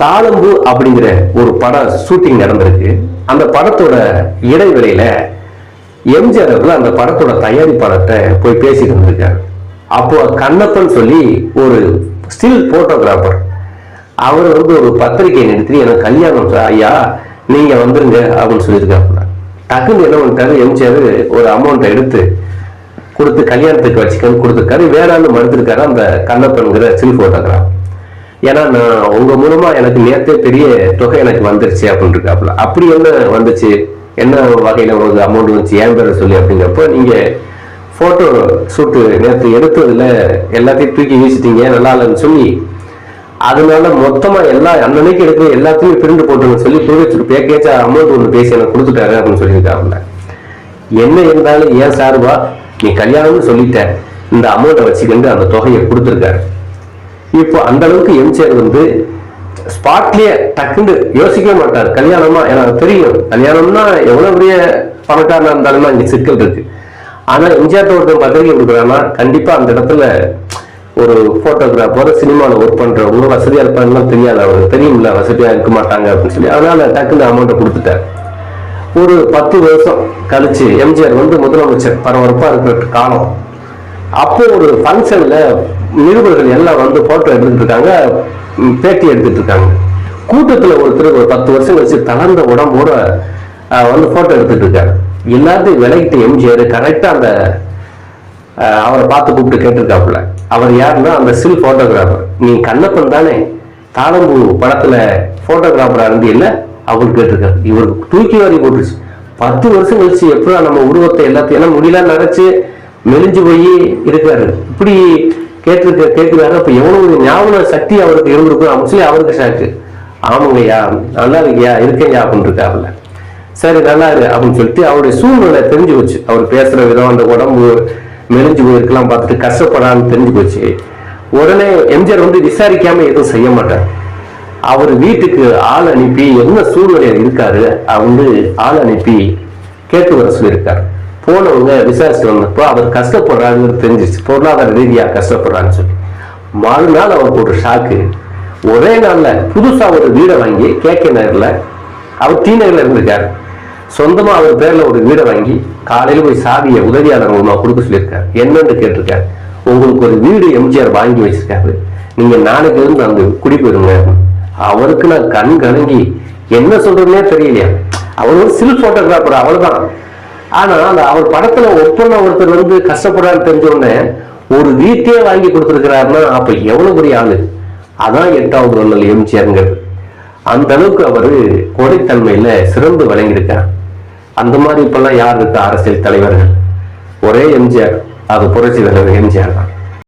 தாளம்பு அப்படிங்கிற ஒரு படம் ஷூட்டிங் நடந்திருக்கு. அந்த படத்தோட இடைவெளியில எம்ஜிஆர் அவர்கள் அந்த படத்தோட தயாரிப்பாளர்கிட்ட போய் பேசிட்டு இருந்திருக்காரு அப்போ கண்ணப்பன் சொல்லி ஒரு ஸ்டில் போட்டோகிராஃபர் அவர் வந்து ஒரு பத்திரிகை நிறுத்தி எனக்கு கல்யாணம் சார் ஐயா நீங்க வந்துருங்க அப்படின்னு சொல்லியிருக்காப்புல டக்குன்னு என்ன பண்ணிட்டாரு? எம்ஜிஆர் ஒரு அமௌண்ட்டை எடுத்து கொடுத்து கல்யாணத்துக்கு வச்சுக்கன்னு கொடுத்துருக்காரு. வேணான்னு மறுத்திருக்காரு அந்த கண்ணப்பன்கிற ஸ்டில் போட்டோகிராஃபர் ஏன்னா நான் உங்க மூலமா எனக்கு நேரத்தே பெரிய தொகை எனக்கு வந்துருச்சு அப்படின்னு இருக்காப்புல அப்படி என்ன வந்துச்சு? என்ன வகையில உங்களுக்கு அமௌண்ட் வந்துச்சு? ஏன் பேர சொல்லி அப்படிங்கிறப்போ நீங்க போட்டோ ஷூட்டு நேற்று எடுத்ததுல எல்லாத்தையும் தூக்கி வீசிட்டீங்க நல்லா இல்லைன்னு சொல்லி அதனால மொத்தமா எல்லா அன்னன்னைக்கு எடுக்கிற எல்லாத்தையும் பிரிண்ட் போட்டுன்னு சொல்லி புரிவச்சு பேக்கேஜா அமௌண்ட் ஒன்று பேசி எனக்கு கொடுத்துட்டாரு அப்படின்னு சொல்லியிருக்காப்புல என்ன இருந்தாலும் ஏன் சார்பா நீ கல்யாணம்னு சொல்லிட்ட. இந்த அமௌண்ட்டை வச்சுக்கிட்டு அந்த தொகையை கொடுத்துருக்காரு. இப்போ அந்த அளவுக்கு எம்ஜிஆர் வந்து ஸ்பாட்லயே டக்குன்னு யோசிக்கவே மாட்டார். கல்யாணமா? எனக்கு தெரியும். கல்யாணம்னா எவ்வளவு பெரிய பணக்காரனா இருந்தாலும் இங்க சிக்கல் இருக்கு. ஆனா எம்ஜிஆர் ஒருத்தன் பத்திரிகை கொடுக்குறான்னா கண்டிப்பா அந்த இடத்துல ஒரு போட்டோகிராஃபர் சினிமாவில் ஒர்க் பண்றவங்க வசதியா இருப்பாங்கன்னு தெரியாது. அவருக்கு தெரியும்ல வசதியா இருக்க மாட்டாங்க அப்படின்னு சொல்லி. அதனால டக்குன்னு அமௌண்ட்டை கொடுத்துட்டார். ஒரு பத்து வருஷம் கழிச்சு எம்ஜிஆர் வந்து முதலமைச்சர் பரபரப்பா இருக்கிற காலம். அப்போ ஒரு ஃபங்க்ஷன்ல நிருபர்கள் எல்லாம் வந்து போட்டோ எடுத்துட்டு இருக்காங்க பேட்டி எடுத்துட்டு இருக்காங்க. கூட்டத்துல ஒருத்தர் ஒரு பத்து வருஷம் கழிச்சு தளர்ந்த உடம்போட வந்து போட்டோ எடுத்துட்டு இருக்காரு. எல்லாத்தையும் விலகிட்டு எம்ஜிஆர் கரெக்டா அந்த அவரை பார்த்து கூப்பிட்டு கேட்டிருக்காப்புல. அவர் யாருன்னா அந்த சில் போட்டோகிராஃபர் நீ கண்ணப்பன் தானே? தாளம்பூ படத்துல போட்டோகிராஃபரா இருந்து இல்ல அவர் கேட்டிருக்காரு. இவருக்கு தூக்கி வாரி போட்டுருச்சு. பத்து வருஷம் கழிச்சு எப்படா நம்ம உருவத்தை எல்லாத்தையும் எல்லாம் முடியலாம் நினைச்சு மெலிஞ்சு போய் இருக்காரு இப்படி கேட்டிருக்க கேட்கிறாரு. அப்ப எவ்வளவு ஞாபக சக்தி அவருக்கு இருந்திருக்கும் அப்படின்னு சொல்லி அவருக்கு ஷாக்கு ஆமாங்கய்யா நல்லா இருக்கியா? இருக்கேயா அப்படின்னு இருக்காருல்ல சரி நல்லா இரு அப்படின்னு சொல்லிட்டு அவருடைய சூழ்நிலை தெரிஞ்சு போச்சு. அவர் பேசுற விதம் அந்த உடம்பு மெலிஞ்சு போயிருக்கலாம் பார்த்துட்டு கஷ்டப்படான்னு தெரிஞ்சு போச்சு. உடனே எம்ஜிஆர் வந்து விசாரிக்காம எதுவும் செய்ய மாட்டார். அவர் வீட்டுக்கு ஆள் அனுப்பி என்ன சூழ்நிலையில் இருக்காரு அவர் வந்து ஆள் அனுப்பி கேட்டு வர சொல்லியிருக்காரு. போனவங்க விசாரிச்சுட்டு வந்தப்போ அவர் கஷ்டப்படுறாருன்னு தெரிஞ்சிச்சு பொருளாதார ரீதியா கஷ்டப்படுறான்னு சொல்லி. மறுநாள் அவருக்கு ஒரு ஷாக்கு ஒரே நாள்ல புதுசா ஒரு வீடை வாங்கி கே கே நகர்ல அவர் டி நகர்ல இருந்திருக்காரு. சொந்தமா அவர் பேர்ல ஒரு வீடை வாங்கி காலையில போய் சாவியை உதவியாளர் மூலமா கொடுக்க சொல்லியிருக்காரு. என்னன்னு கேட்டிருக்காரு. உங்களுக்கு ஒரு வீடு எம்ஜிஆர் வாங்கி வச்சிருக்காரு. நீங்க நாளைக்கு இருந்து அந்த குடி போயிருங்க. அவருக்கு நான் கண் கலங்கி என்ன சொல்றதுன்னே தெரியலையா. அவர் ஒரு சில் போட்டோகிராஃபர் அவ்வளவுதான். ஆனா அந்த அவர் படத்துல ஒப்பந்த ஒருத்தர் வந்து கஷ்டப்படுறாரு தெரிஞ்சோடனே ஒரு வீட்டையே வாங்கி கொடுத்துருக்கிறாருன்னா அப்ப எவ்வளவு பெரிய ஆளு? அதான் எட்டாவது வள்ளல் எம்ஜிஆருங்கிறது. அந்த அளவுக்கு அவர் கொடைத்தன்மையில சிறந்து விளங்கியிருக்கார். அந்த மாதிரி இப்பெல்லாம் யார் இருக்கா? அரசியல் தலைவர்கள். ஒரே எம்ஜிஆர் அது புரட்சி தலைவர் எம்ஜிஆர் தான்.